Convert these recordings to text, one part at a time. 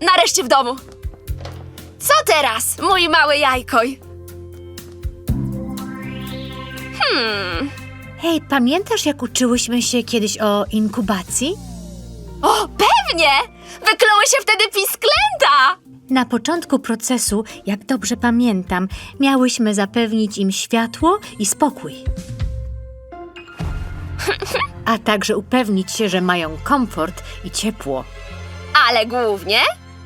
nareszcie w domu. Co teraz, mój mały jajkoj? Hej, pamiętasz jak uczyłyśmy się kiedyś o inkubacji? O, pewnie! Wykluły się wtedy pisklęta! Na początku procesu, jak dobrze pamiętam, miałyśmy zapewnić im światło i spokój. A także upewnić się, że mają komfort i ciepło. Ale głównie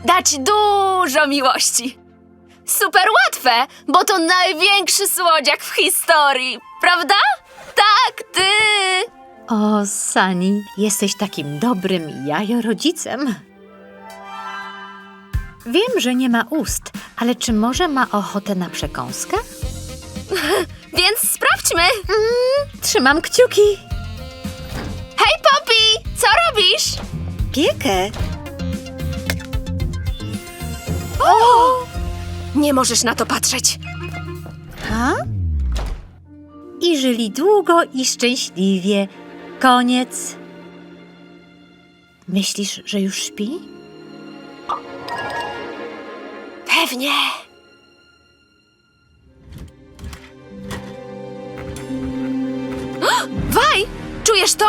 dać dużo miłości. Super łatwe, bo to największy słodziak w historii, prawda? Tak, ty! O, Sani, jesteś takim dobrym jajorodzicem. Wiem, że nie ma ust, ale czy może ma ochotę na przekąskę? Więc sprawdźmy. Trzymam kciuki. Hej, Poppy! Co robisz? Piekę. Nie możesz na to patrzeć. I żyli długo i szczęśliwie. Koniec. Myślisz, że już śpi? Pewnie. Waj, czujesz to?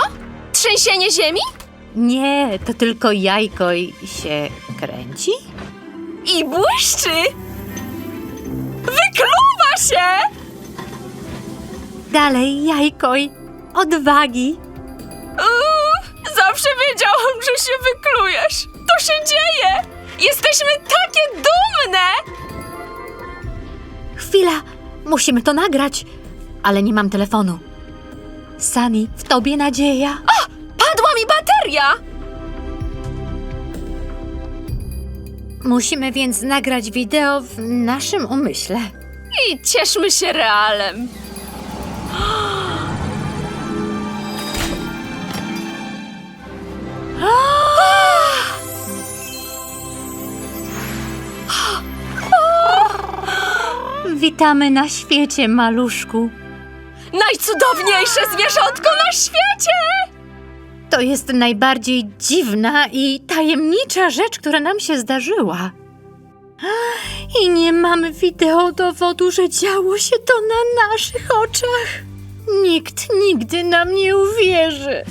Trzęsienie ziemi? Nie, to tylko jajko i się kręci? I błyszczy! Wykluwa się! Dalej, jajkoj. Odwagi. Uuu, zawsze wiedziałam, że się wyklujesz. To się dzieje! Jesteśmy takie dumne! Chwila, musimy to nagrać. Ale nie mam telefonu. Sani, w tobie nadzieja. Padła mi bateria! Musimy więc nagrać wideo w naszym umyśle. I cieszmy się realem. Witamy na świecie, maluszku. Najcudowniejsze zwierzątko na świecie! To jest najbardziej dziwna i tajemnicza rzecz, która nam się zdarzyła. I nie mamy wideo dowodu, że działo się to na naszych oczach. Nikt nigdy nam nie uwierzy.